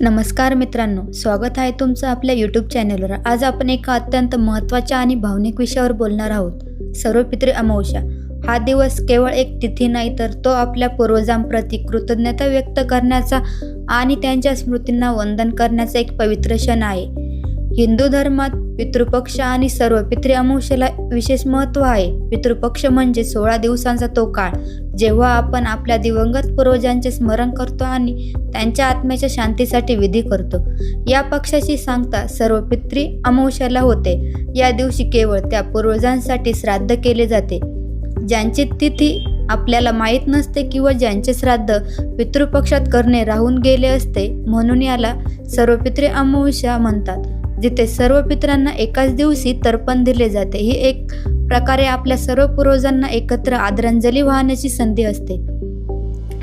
नमस्कार मित्रांनो स्वागत आहे तुमचं आपल्या यूट्यूब चॅनलवर आज आपण एका अत्यंत महत्त्वाच्या आणि भावनिक विषयावर बोलणार आहोत सर्वपित्री अमावस्या. हा दिवस केवळ एक तिथी नाही तर तो आपल्या पूर्वजांप्रती कृतज्ञता व्यक्त करण्याचा आणि त्यांच्या स्मृतींना वंदन करण्याचा एक पवित्र क्षण आहे. हिंदू धर्मात पितृपक्ष आणि सर्व पितृ अमावस्येला विशेष महत्त्व आहे. पितृपक्ष म्हणजे सोळा दिवसांचा तो काळ जेव्हा आपण आपल्या दिवंगत पूर्वजांचे स्मरण करतो आणि त्यांच्या आत्म्याच्या शांतीसाठी विधी करतो. या पक्षाची सांगता सर्व पितृ अमावस्याला होते. या दिवशी केवळ त्या पूर्वजांसाठी श्राद्ध केले जाते. ज्यांची तिथी आपल्याला माहीत नसते किंवा ज्यांचे श्राद्ध पितृपक्षात करणे राहून गेले असते म्हणून याला सर्व पितृ अमावस्या म्हणतात. जिथे सर्व पित्रांना एकाच दिवशी तर्पण दिले जाते. ही एक प्रकारे आपल्या सर्व पूर्वजांना एकत्र आदरांजली वाहण्याची संधी असते.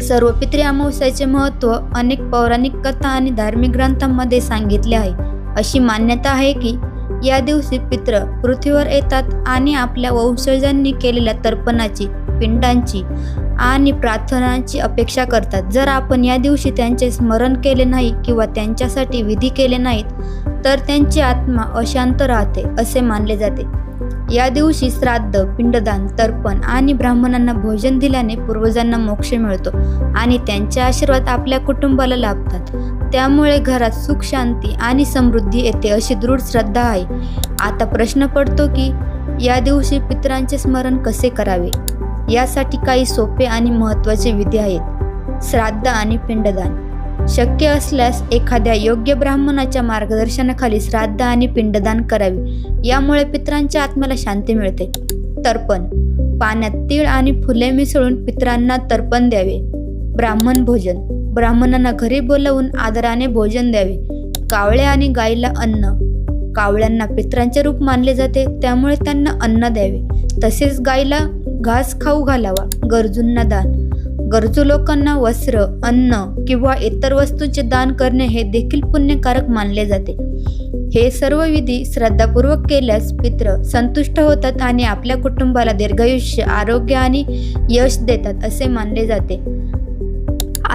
सर्व पित्री अमावस्याचे महत्त्व अनेक पौराणिक कथा आणि धार्मिक ग्रंथांमध्ये सांगितले आहे. अशी मान्यता आहे की या दिवशी पित्र पृथ्वीवर येतात आणि आपल्या वंशजांनी केलेल्या तर्पणाची पिंडांची आणि प्रार्थनांची अपेक्षा करतात. जर आपण या दिवशी त्यांचे स्मरण केले नाही किंवा त्यांच्यासाठी विधी केले नाहीत तर त्यांची आत्मा अशांत राहते असे मानले जाते. या दिवशी श्राद्ध पिंडदान तर्पण आणि ब्राह्मणांना भोजन दिल्याने पूर्वजांना मोक्ष मिळतो आणि त्यांचे आशीर्वाद आपल्या कुटुंबाला लाभतात. त्यामुळे घरात सुख शांती आणि समृद्धी येते अशी दृढ श्रद्धा आहे. आता प्रश्न पडतो की या दिवशी पितरांचे स्मरण कसे करावे? यासाठी काही सोपे आणि महत्त्वाचे विधी आहेत. श्राद्ध आणि पिंडदान. शक्य असल्यास एखाद्या योग्य ब्राह्मणाच्या मार्गदर्शनाखाली श्राद्ध आणि पिंडदान करावे. यामुळे पितरांच्या आत्म्याला शांती मिळते. तर्पण. पाण्यात तीळ आणि फुले मिसळून पितरांना तर्पण द्यावे. ब्राह्मण भोजन. ब्राह्मणांना घरी बोलवून आदराने भोजन द्यावे. कावळे आणि गाईला अन्न. कावळ्यांना पितरांचे रूप मानले जाते त्यामुळे त्यांना अन्न द्यावे. तसेच गाईला घास खाऊ घालावा. गरजूंना दान. गरजू लोकांना वस्त्र अन्न किंवा इतर वस्तूंचे दान करणे हे देखील पुण्यकारक मानले जाते. हे सर्व विधी श्रद्धापूर्वक केल्यास पित्र संतुष्ट होतात आणि आपल्या कुटुंबाला दीर्घायुष्य आरोग्य आणि यश देतात असे मानले जाते.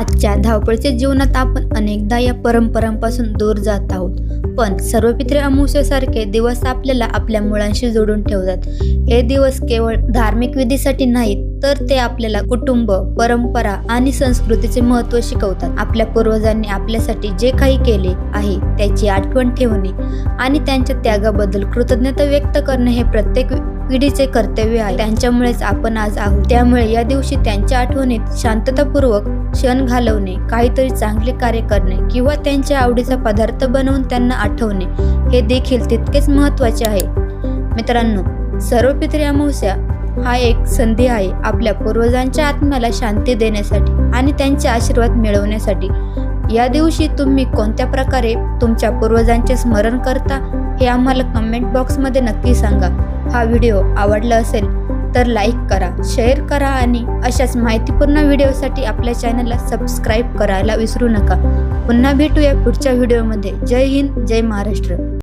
आजच्या धावपळीच्या जीवनात आपण अनेकदा या परंपरांपासून दूर जात आहोत. पण सर्व पित्रे अमावस्यासारखे दिवस आपल्याला आपल्या मुळांशी जोडून ठेवतात. हे दिवस केवळ धार्मिक विधीसाठी नाहीत तर ते आपल्याला कुटुंब परंपरा आणि संस्कृतीचे महत्त्व शिकवतात. आपल्या पूर्वजांनी आपल्यासाठी जे काही केले आहे त्याची आठवण ठेवणे आणि त्यांच्या त्यागाबद्दल कृतज्ञता व्यक्त करणे हे प्रत्येक पिढीचे कर्तव्य आहे. त्यांच्यामुळेच आपण आज आहोत. त्यामुळे या दिवशी त्यांच्या आठवणीत शांततापूर्वक क्षण घालवणे काहीतरी चांगले कार्य करणे किंवा त्यांच्या आवडीचा पदार्थ बनवून त्यांना आठवणे हे देखील तितकेच महत्त्वाचे आहे. मित्रांनो सर्व पितरी अमावस्या हा एक संधी आहे आपल्या पूर्वजांच्या आत्म्याला शांती देण्यासाठी आणि त्यांचे आशीर्वाद मिळवण्यासाठी. या दिवशी तुम्ही कोणत्या प्रकारे तुमच्या पूर्वजांचे स्मरण करता हे आम्हाला कमेंट बॉक्समध्ये नक्की सांगा. हा व्हिडिओ आवडला असेल तर लाईक करा शेअर करा आणि अशाच माहितीपूर्ण व्हिडिओसाठी आपल्या चॅनलला सबस्क्राईब करायला विसरू नका. पुन्हा भेटूया पुढच्या व्हिडिओमध्ये. जय हिंद जय महाराष्ट्र.